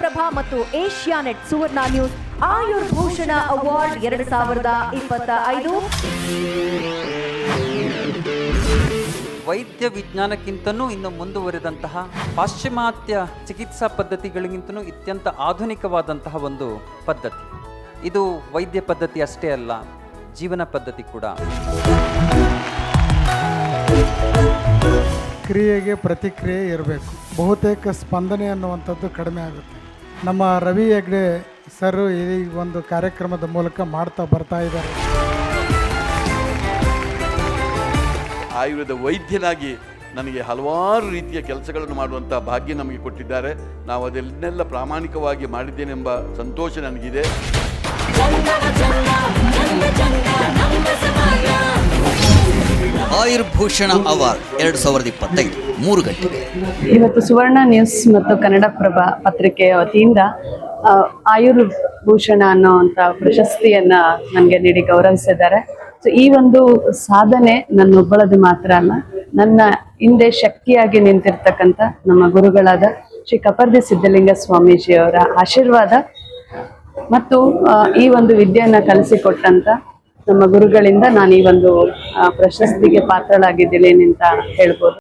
ಕನ್ನಡಪ್ರಭ ಮತ್ತು Asianet Suvarna news ಆಯುರ್ಭೂಷಣ award ಎರಡು ಸಾವಿರದ ಇಪ್ಪತ್ತ ಐದು. ವೈದ್ಯ ವಿಜ್ಞಾನಕ್ಕಿಂತನೂ ಇನ್ನು ಮುಂದುವರೆದಂತಹ ಪಾಶ್ಚಿಮಾತ್ಯ ಚಿಕಿತ್ಸಾ ಪದ್ಧತಿಗಳಿಗಿಂತನೂ ಅತ್ಯಂತ ಆಧುನಿಕವಾದಂತಹ ಒಂದು ಪದ್ಧತಿ. ಇದು ವೈದ್ಯ ಪದ್ಧತಿ ಅಷ್ಟೇ ಅಲ್ಲ ಜೀವನ ಪದ್ಧತಿ ಕೂಡ. ಕ್ರಿಯೆಗೆ ಪ್ರತಿಕ್ರಿಯೆ ಇರಬೇಕು. ಬಹುತೇಕ ಸ್ಪಂದನೆ ಅನ್ನುವಂಥದ್ದು ಕಡಿಮೆ ಆಗುತ್ತೆ. ನಮ್ಮ ರವಿ ಹೆಗ್ಡೆ ಸರ್ ಈ ಒಂದು ಕಾರ್ಯಕ್ರಮದ ಮೂಲಕ ಮಾಡ್ತಾ ಬರ್ತಾ ಇದ್ದಾರೆ. ಆಯುರ್ವೇದ ವೈದ್ಯನಾಗಿ ನನಗೆ ಹಲವಾರು ರೀತಿಯ ಕೆಲಸಗಳನ್ನು ಮಾಡುವಂಥ ಭಾಗ್ಯ ನಮಗೆ ಕೊಟ್ಟಿದ್ದಾರೆ. ನಾವು ಅದನ್ನೆಲ್ಲ ಪ್ರಾಮಾಣಿಕವಾಗಿ ಮಾಡಿದ್ದೇನೆಂಬ ಸಂತೋಷ ನನಗಿದೆ. ಆಯುರ್ಭೂಷಣ ಅವಾರ್ಡ್ ಎರಡು ಸಾವಿರದ ಇಪ್ಪತ್ತೈದು, ಮೂರು ಗಂಟೆಗೆ. ಇವತ್ತು ಸುವರ್ಣ ನ್ಯೂಸ್ ಮತ್ತು ಕನ್ನಡಪ್ರಭ ಪತ್ರಿಕೆಯ ವತಿಯಿಂದ ಆಯುರ್ಭೂಷಣ ಅನ್ನೋವಂಥ ಪ್ರಶಸ್ತಿಯನ್ನ ನನಗೆ ನೀಡಿ ಗೌರವಿಸಿದ್ದಾರೆ. ಸೊ ಈ ಒಂದು ಸಾಧನೆ ನನ್ನೊಬ್ಬಳದು ಮಾತ್ರ ಅಲ್ಲ, ನನ್ನ ಹಿಂದೆ ಶಕ್ತಿಯಾಗಿ ನಿಂತಿರ್ತಕ್ಕಂಥ ನಮ್ಮ ಗುರುಗಳಾದ ಶ್ರೀ ಕಪರ್ದಿ ಸಿದ್ಧಲಿಂಗ ಸ್ವಾಮೀಜಿಯವರ ಆಶೀರ್ವಾದ ಮತ್ತು ಈ ಒಂದು ವಿದ್ಯೆಯನ್ನು ಕಲಿಸಿಕೊಟ್ಟಂತ ನಮ್ಮ ಗುರುಗಳಿಂದ ನಾನು ಈ ಒಂದು ಪ್ರಶಸ್ತಿಗೆ ಪಾತ್ರಳಾಗಿದ್ದೇನೆ ಅಂತ ಹೇಳ್ಬೋದು.